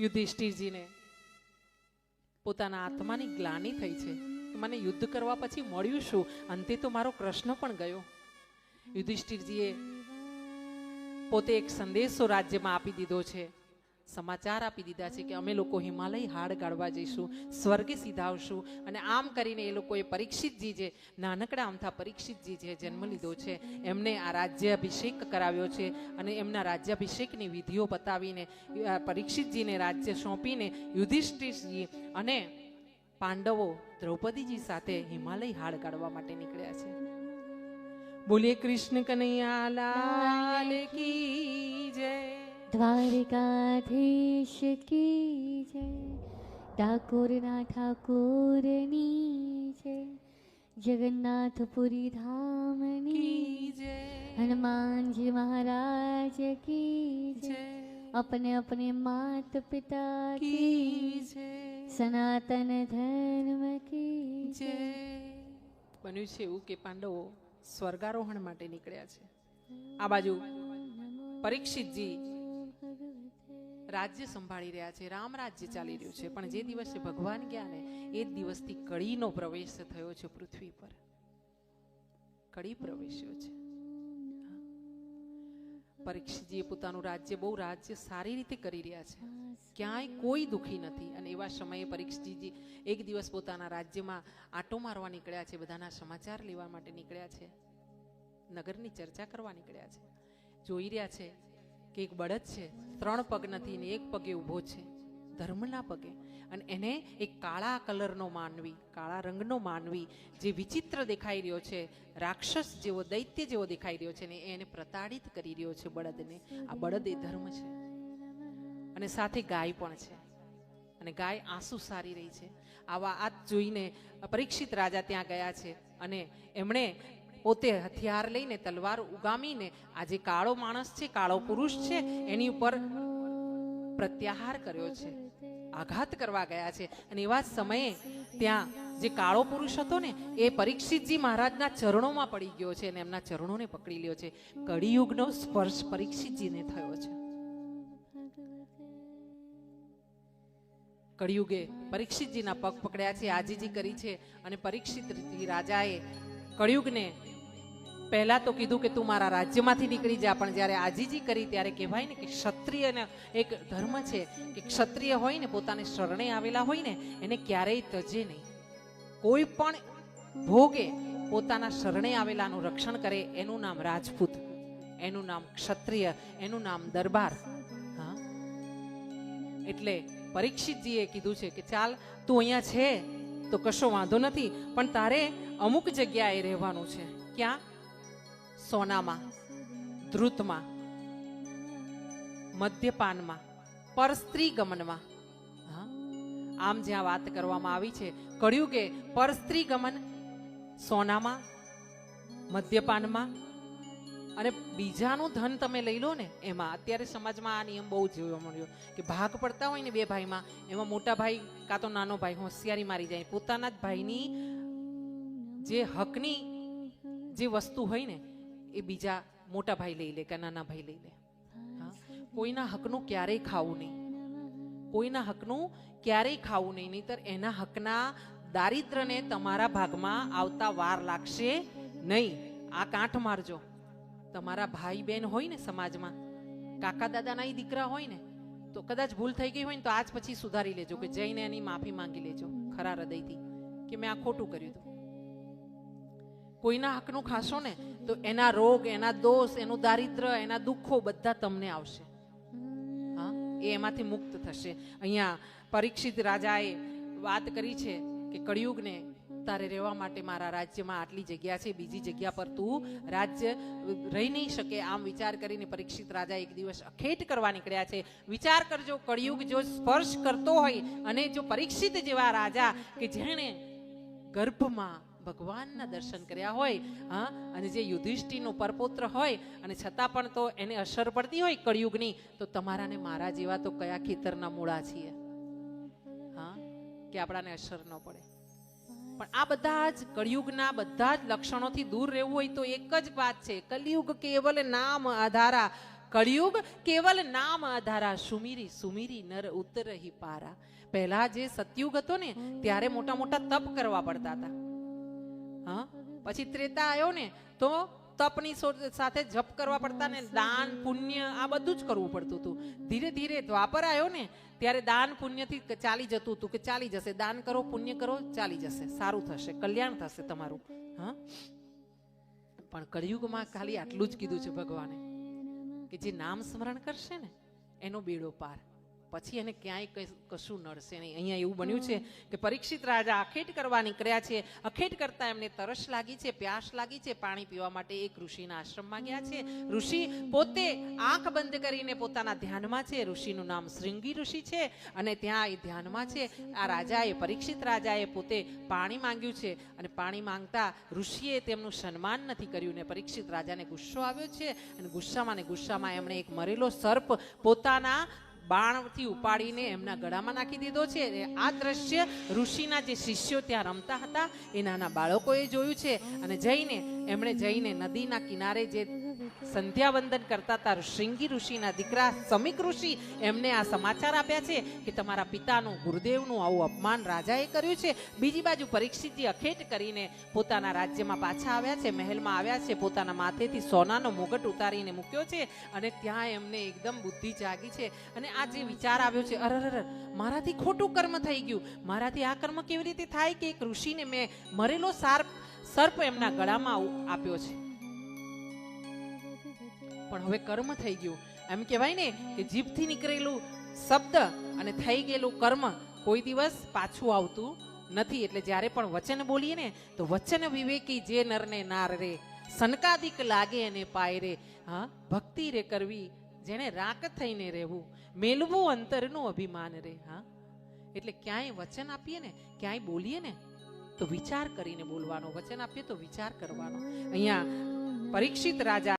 યુધિષ્ઠિરજીને. પોતાના આત્માની ગ્લાની થઈ છે. મને યુદ્ધ કરવા પછી મળ્યું શું? અંતે તો મારો કૃષ્ણ પણ ગયો. યુધિષ્ઠિરજીએ પોતે એક સંદેશો રાજ્યમાં આપી દીધો છે. સમાચાર આપી દીધા છે કે અમે લોકો હિમાલય હાડ ગાળવા જઈશું, સ્વર્ગે સીધાવશું અને આમ કરીને એ લોકોએ પરીક્ષિતજી જે નાનકડા અમથા પરીક્ષિતજી જે જન્મ લીધો છે, એમને આ રાજ્યાભિષેક કરાવ્યો છે અને એમના રાજ્યાભિષેકની વિધિઓ બતાવીને પરીક્ષિતજીને રાજ્ય સોંપીને યુધિષ્ઠિરજી અને પાંડવો દ્રૌપદીજી સાથે હિમાલય હાડ કાઢવા માટે નીકળ્યા છે. બોલીએ કૃષ્ણ કનૈયા લાલ કી દ્વારિકાધીશ કી જય ડાકોરના ઠાકોરની જય જગન્નાથપુરી ધામની કી જય હનુમાનજી મહારાજ કી જય જય अपने अपने मात पिता કી की જય सनातन धर्म की જય બન્યું છે એવું કે પાંડવો સ્વર્ગારોહણ માટે નીકળ્યા છે આ બાજુ પરીક્ષિતજી રાજ્ય સંભાળી રહ્યા છે રામ રાજ્ય ચાલી રહ્યું છે. પણ જે દિવસે ભગવાન ગયા ને એ જ દિવસથી કળીનો પ્રવેશ થયો છે પૃથ્વી પર. કળી પ્રવેશ્યો છે. પરીક્ષિતજીએ પોતાનું રાજ્ય બહુ રાજ્ય સારી રીતે કરી રહ્યા છે. ક્યાંય કોઈ દુઃખી નથી. અને એવા સમયે પરીક્ષિતજી એક દિવસ પોતાના રાજ્યમાં આંટો મારવા નીકળ્યા છે બધાના સમાચાર લેવા માટે નીકળ્યા છે. નગરની ચર્ચા કરવા નીકળ્યા છે. જોઈ રહ્યા છે કે એક બળદ છે, ત્રણ પગ નથી ને એક પગે ઊભો છે. ધર્મના પગે. અને એને એક કાળા કલરનો માનવી, કાળા રંગનો માનવી જે વિચિત્ર દેખાઈ રહ્યો છે, રાક્ષસ જેવો, દૈત્ય જેવો દેખાઈ રહ્યો છે ને એને પ્રતાડિત કરી રહ્યો છે બળદને. આ બળદ એ ધર્મ છે. અને સાથે ગાય પણ છે. અને ગાય આંસુ સારી રહી છે. આવા આ જોઈને પરીક્ષિત રાજા ત્યાં ગયા છે. અને એમણે પોતે હથિયાર લઈને તલવાર ઉગામીને, આ જે કાળો માણસ છે, કાળો પુરુષ છે, એની ઉપર પ્રત્યાહાર કર્યો છે, આઘાત કરવા ગયા છે. અને એવા સમયે ત્યાં જે કાળો પુરુષ હતો ને, એ પરીક્ષિતજી મહારાજના ચરણોમાં પડી ગયો છે અને એમના ચરણોને પકડી લ્યો છે. કળિયુગનો સ્પર્શ પરીક્ષિતજીને થયો છે. કળિયુગે પરીક્ષિતજીના પગ પકડ્યા છે, આજીજી કરી છે અને પરીક્ષિત રાજાએ કળિયુગને પહેલા તો કીધું કે તું મારા રાજ્યમાંથી નીકળી જા, પણ જ્યારે આજીજી કરી ત્યારે કહેવાય ને કે ક્ષત્રિયને એક ધર્મ છે કે ક્ષત્રિય હોય ને, પોતાને શરણે આવેલા હોય ને, એને ક્યારેય તજે નહીં. કોઈ પણ ભોગે પોતાના શરણે આવેલાનું રક્ષણ કરે, એનું નામ રાજપૂત, એનું નામ ક્ષત્રિય, એનું નામ દરબાર. હા? એટલે પરીક્ષિતજીએ કીધું છે કે ચાલ, તું અહીંયા છે, તો કશો વાંધો નથી, પણ તારે અમુક જગ્યાએ રહેવાનું છે. ક્યાં? સોનામાં, ધૃતમાં, મદ્યપાનમાં પરસ્ત્રી ગમનમાં આમ જ્યાં વાત કરવામાં આવી છે, કળ્યુગે પરસ્ત્રી ગમન સોનામાં, મદ્યપાનમાં અને બીજાનું ધન તમે લઈ લો ને, એમાં અત્યારે સમાજમાં આ નિયમ બહુ જોવા મળ્યો કે ભાગ પડતા હોય ને બે ભાઈમાં, એમાં મોટા ભાઈ કાં તો નાનો ભાઈ હોશિયારી મારી જાય, પોતાના જ ભાઈની જે હકની જે વસ્તુ હોય ને એ બીજા મોટા ભાઈ લઈ લે કે નાના ભાઈ લઈ લે. કોઈના હકનું ક્યારેય ખાવું નહીં. કોઈના હકનું ક્યારેય ખાવું નહીં. નહીતર એના હકના દારિદ્રને તમારા ભાગમાં આવતા વાર લાગશે નહીં. આ કાંઠ મારજો. તમારા ભાઈ બહેન હોય ને સમાજમાં કાકા દાદાના દીકરા હોય ને, તો કદાચ ભૂલ થઈ ગઈ હોય ને તો આજ પછી સુધારી લેજો કે જઈને એની માફી માંગી લેજો ખરા હૃદયથી, કે મેં આ ખોટું કર્યું હતું. કોઈના હકનું ખાશો ને, તો એના રોગ, એના દોષ, એનું દારિદ્ર એના દુઃખો બધા તમને આવશે. હા, એ એમાંથી મુક્ત થશે. અહીંયા પરીક્ષિત રાજાએ વાત કરી છે કે કળિયુગને તારે રહેવા માટે મારા રાજ્યમાં આટલી જગ્યા છે, બીજી જગ્યા પર તું રાજ્ય રહી નહીં શકે. આમ વિચાર કરીને પરીક્ષિત રાજા એક દિવસ અખેટ કરવા નીકળ્યા છે. વિચાર કરજો, કળિયુગ જો સ્પર્શ કરતો હોય અને જો પરીક્ષિત જેવા રાજા કે જેણે ગર્ભમાં ભગવાનના દર્શન કર્યા હોય, હા, અને જે યુધિષ્ઠિરનું પરપુત્ર હોય, અને છતાં પણ તો એને અસર પડતી હોય કળિયુગની, તો તમારા ને મારા જેવા તો કયા ખેતરના મૂળા છીએ? હા, કે આપણાને અસર ન પડે. પણ આ બધા જ કળિયુગના બધા જ લક્ષણોથી દૂર રહેવું હોય તો એક જ વાત છે. કલિયુગ કેવલ નામ આધારા. કળિયુગ કેવલ નામ આધારા. સુમીરી સુમીરી, નર ઉતરહી પારા. પહેલા જે સતયુગ હતો ને, ત્યારે મોટા મોટા તપ કરવા પડતા હતા. હા? પછી ત્રેતા આવ્યો ને, તો તપની સાથે જપ કરવા પડતા ને દાન, પુણ્ય, આ બધું જ કરવું પડતું હતું. ધીરે ધીરે દ્વાપર આવ્યો ને, ત્યારે દાન પુણ્યથી ચાલી જતું હતું કે ચાલી જશે. દાન કરો, પુણ્ય કરો, ચાલી જશે. સારું થશે. કલ્યાણ થશે તમારું. હા? પણ કળિયુગમાં ખાલી આટલું જ કીધું છે ભગવાને કે જે નામ સ્મરણ કરશે ને, એનો બેડો પાર. પછી એને ક્યાંય કઈ- કશું નડશે નહીં. અહીંયા એવું બન્યું છે કે પરીક્ષિત રાજા અખેટ કરવા નીકળ્યા છે. અખેટ કરતા એમને તરસ લાગી છે, પ્યાસ લાગી છે, પાણી પીવા માટે એક ઋષિના આશ્રમમાં ગયા છે. ઋષિ પોતે આંખ બંધ કરીને પોતાના ધ્યાનમાં છે. ઋષિનું નામ શ્રૃંગી ઋષિ છે અને ત્યાં એ ધ્યાનમાં છે. આ રાજાએ, પરીક્ષિત રાજાએ પોતે પાણી માંગ્યું છે અને પાણી માંગતા ઋષિએ તેમનું સન્માન નથી કર્યું ને પરીક્ષિત રાજાને ગુસ્સો આવ્યો છે અને ગુસ્સામાં ને ગુસ્સામાં એમણે એક મરેલો સર્પ પોતાના બાણથી ઉપાડીને એમના ગળામાં નાખી દીધો છે. આ દ્રશ્ય ઋષિના જે શિષ્યો ત્યાં રમતા હતા, એ નાના બાળકોએ જોયું છે. અને જઈને એમણે જઈને નદીના કિનારે જે સંધ્યાવંદન કરતા હતા શૃંગી ઋષિના દીકરા સમીક ઋષિ એમને આ સમાચાર આપ્યા છે કે તમારા પિતાનું ગુરુદેવનું આવું અપમાન રાજાએ કર્યું છે. બીજી બાજુ પરીક્ષિતજી અખેટ કરીને પોતાના રાજ્યમાં પાછા આવ્યા છે, મહેલમાં આવ્યા છે, પોતાના માથેથી સોનાનો મુગટ ઉતારીને મૂક્યો છે અને ત્યાં એમને એકદમ બુદ્ધિ જાગી છે. અને આ જે વિચાર આવ્યો છે, અરર મારાથી ખોટું કર્મ થઈ ગયું. મારાથી આ કર્મ કેવી રીતે થાય કે એક ઋષિને મેં મરેલો સાર્પ, સર્પ એમના ગળામાં આપ્યો છે? પણ હવે કર્મ થઈ ગયું. એમ કહેવાય ને કે જીભથી નીકળેલું શબ્દ અને થઈ ગયેલું કર્મ કોઈ દિવસ પાછું આવતું નથી. એટલે જ્યારે પણ વચન બોલીએ ને, તો વચન વિવેકી જે નરને નાર રે, સનકાદિક લાગે અને પાય રે. હા, ભક્તિ રે કરવી જેને રાક થઈને રહેવું, મેલવું અંતરનું અભિમાન રે. હા, એટલે ક્યાંય વચન આપીએ ને, ક્યાંય બોલીએ ને, તો વિચાર કરીને બોલવાનો. વચન આપીએ તો વિચાર કરવાનો. અહીંયા પરીક્ષિત રાજા